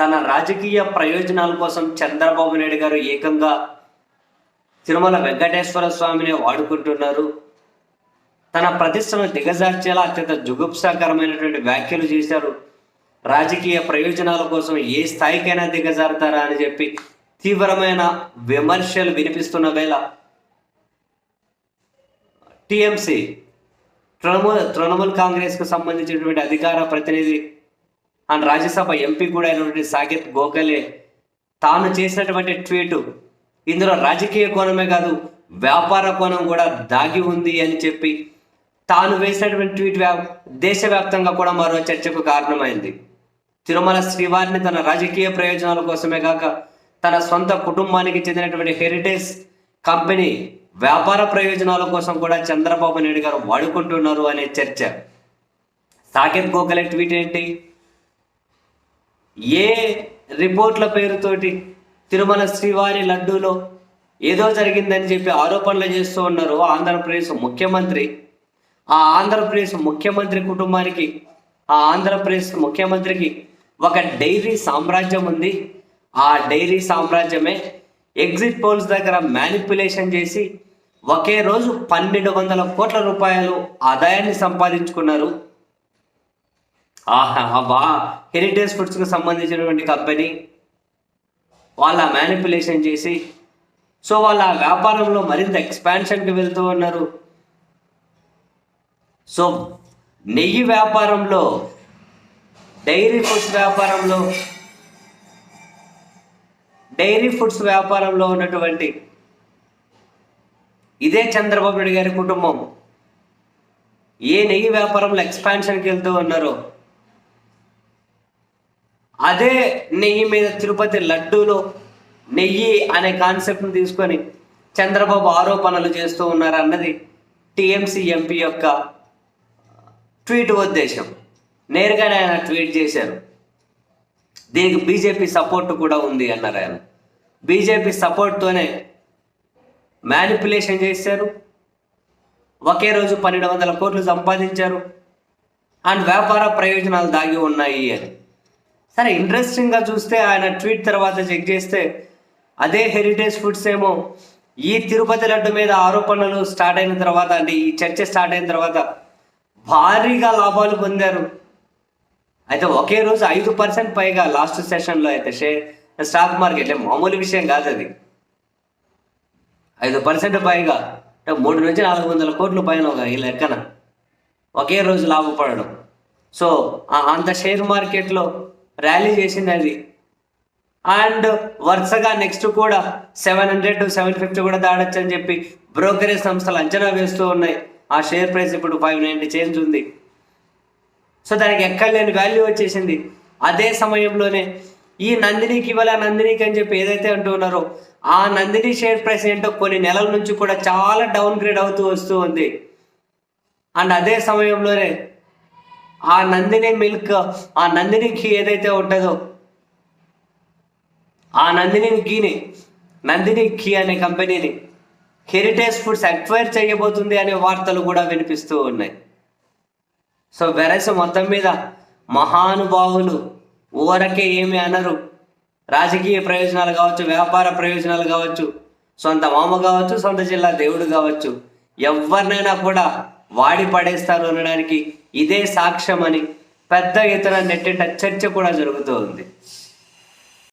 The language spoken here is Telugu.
తన రాజకీయ ప్రయోజనాల కోసం చంద్రబాబు నాయుడు గారు ఏకంగా తిరుమల వెంకటేశ్వర స్వామిని వాడుకుంటున్నారు. తన ప్రతిష్టను దిగజార్చేలా అత్యంత జుగుప్సాకరమైనటువంటి వ్యాఖ్యలు చేశారు. రాజకీయ ప్రయోజనాల కోసం ఏ స్థాయికైనా దిగజారుతారా అని చెప్పి తీవ్రమైన విమర్శలు వినిపిస్తున్న వేళ టిఎంసి తృణమూల్ తృణమూల్ కాంగ్రెస్కు సంబంధించినటువంటి అధికార ప్రతినిధి అండ్ రాజ్యసభ ఎంపీ కూడా అయినటువంటి సాగేత్ గోఖలే తాను చేసినటువంటి ట్వీట్ ఇందులో రాజకీయ కోణమే కాదు వ్యాపార కోణం కూడా దాగి ఉంది అని చెప్పి తాను వేసినటువంటి ట్వీట్ వ్యా దేశవ్యాప్తంగా కూడా మరో చర్చకు కారణమైంది. తిరుమల శ్రీవారిని తన రాజకీయ ప్రయోజనాల కోసమే కాక తన సొంత కుటుంబానికి చెందినటువంటి హెరిటేజ్ కంపెనీ వ్యాపార ప్రయోజనాల కోసం కూడా చంద్రబాబు నాయుడు గారు వాడుకుంటున్నారు అనే చర్చ. సాకేత్ గోఖలే ట్వీట్ ఏంటి? ఏ రిపోర్ట్ల పేరుతోటి తిరుమల శ్రీవారి లడ్డూలో ఏదో జరిగిందని చెప్పి ఆరోపణలు చేస్తూ ఉన్నారు ఆంధ్రప్రదేశ్ ముఖ్యమంత్రి. ఆ ఆంధ్రప్రదేశ్ ముఖ్యమంత్రి కుటుంబానికి ఆ ఆంధ్రప్రదేశ్ ముఖ్యమంత్రికి ఒక డైరీ సామ్రాజ్యం ఉంది. ఆ డైరీ సామ్రాజ్యమే ఎగ్జిట్ పోల్స్ దగ్గర మ్యానిపులేషన్ చేసి ఒకే రోజు పన్నెండు వందల కోట్ల రూపాయలు ఆదాయాన్ని సంపాదించుకున్నారు. ఆహా హెరిటేజ్ ఫుడ్స్కి సంబంధించినటువంటి కంపెనీ వాళ్ళ మ్యానిపులేషన్ చేసి సో వాళ్ళ వ్యాపారంలో మరింత ఎక్స్పాన్షన్కి వెళ్తూ ఉన్నారు. సో నెయ్యి వ్యాపారంలో డైరీ ఫుడ్స్ వ్యాపారంలో డైరీ ఫుడ్స్ వ్యాపారంలో ఉన్నటువంటి ఇదే చంద్రబాబు నాయుడు గారి కుటుంబం ఏ నెయ్యి వ్యాపారంలో ఎక్స్పాన్షన్కి వెళ్తూ ఉన్నారో అదే నెయ్యి మీద తిరుపతి లడ్డూలో నెయ్యి అనే కాన్సెప్ట్ని తీసుకొని చంద్రబాబు ఆరోపణలు చేస్తూ ఉన్నారు అన్నది ఎంపీ యొక్క ట్వీట్ ఉద్దేశం. నేరుగానే ఆయన ట్వీట్ చేశారు. దీనికి బీజేపీ సపోర్ట్ కూడా ఉంది అన్నారు ఆయన. బీజేపీ సపోర్ట్తోనే మ్యానిపులేషన్ చేశారు. ఒకే రోజు పన్నెండు వందల కోట్లు సంపాదించారు. అండ్ వ్యాపార ప్రయోజనాలు దాగి ఉన్నాయి అని. సరే ఇంట్రెస్టింగ్గా చూస్తే ఆయన ట్వీట్ తర్వాత చెక్ చేస్తే అదే హెరిటేజ్ ఫుడ్స్ ఏమో ఈ తిరుపతి లడ్డు మీద ఆరోపణలు స్టార్ట్ అయిన తర్వాత అంటే ఈ చర్చ స్టార్ట్ అయిన తర్వాత భారీగా లాభాలు పొందారు. అయితే ఒకే రోజు ఐదు పర్సెంట్ పైగా లాస్ట్ సెషన్లో అయితే షేర్ స్టాక్ మార్కెట్ మామూలు విషయం కాదు అది. ఐదు పర్సెంట్ పైగా అంటే మూడు నుంచి నాలుగు వందల కోట్ల పైన ఒక ఈ లెక్కన ఒకే రోజు లాభపడడం. సో అంత షేర్ మార్కెట్లో ర్యాలీ చేసింది అది. అండ్ వరుసగా నెక్స్ట్ కూడా seven hundred to seven fifty కూడా దాడొచ్చు అని చెప్పి బ్రోకరేజ్ సంస్థలు అంచనా వేస్తూ ఉన్నాయి. ఆ షేర్ ప్రైస్ ఇప్పుడు ఫైవ్ నైంటీ చేంజ్ ఉంది. సో దానికి ఎక్కడలేని వాల్యూ వచ్చేసింది. అదే సమయంలోనే ఈ నందినికి ఇవ్వాల నందినికి అని చెప్పి ఏదైతే అంటూ ఉన్నారో ఆ నందిని షేర్ ప్రైస్ ఏంటో కొన్ని నెలల నుంచి కూడా చాలా డౌన్ గ్రేడ్ అవుతూ వస్తూ ఉంది. అండ్ అదే సమయంలోనే ఆ నందిని మిల్క్ ఆ నందిని ఘీ ఏదైతే ఉంటుందో ఆ నందిని ఘీని నందిని ఘీ అనే కంపెనీని హెరిటేజ్ ఫుడ్స్ అక్వైర్ చేయబోతుంది అనే వార్తలు కూడా వినిపిస్తూ ఉన్నాయి. సో వెరస మొత్తం మీద మహానుభావులు ఊరకే ఏమి అనరు. రాజకీయ ప్రయోజనాలు కావచ్చు వ్యాపార ప్రయోజనాలు కావచ్చు సొంత మామ కావచ్చు సొంత జిల్లా దేవుడు కావచ్చు ఎవరినైనా కూడా వాడి పడేస్తారు అనడానికి ఇదే సాక్ష్యం అని పెద్ద ఎత్తున నెట్టేట చర్చ కూడా జరుగుతూ ఉంది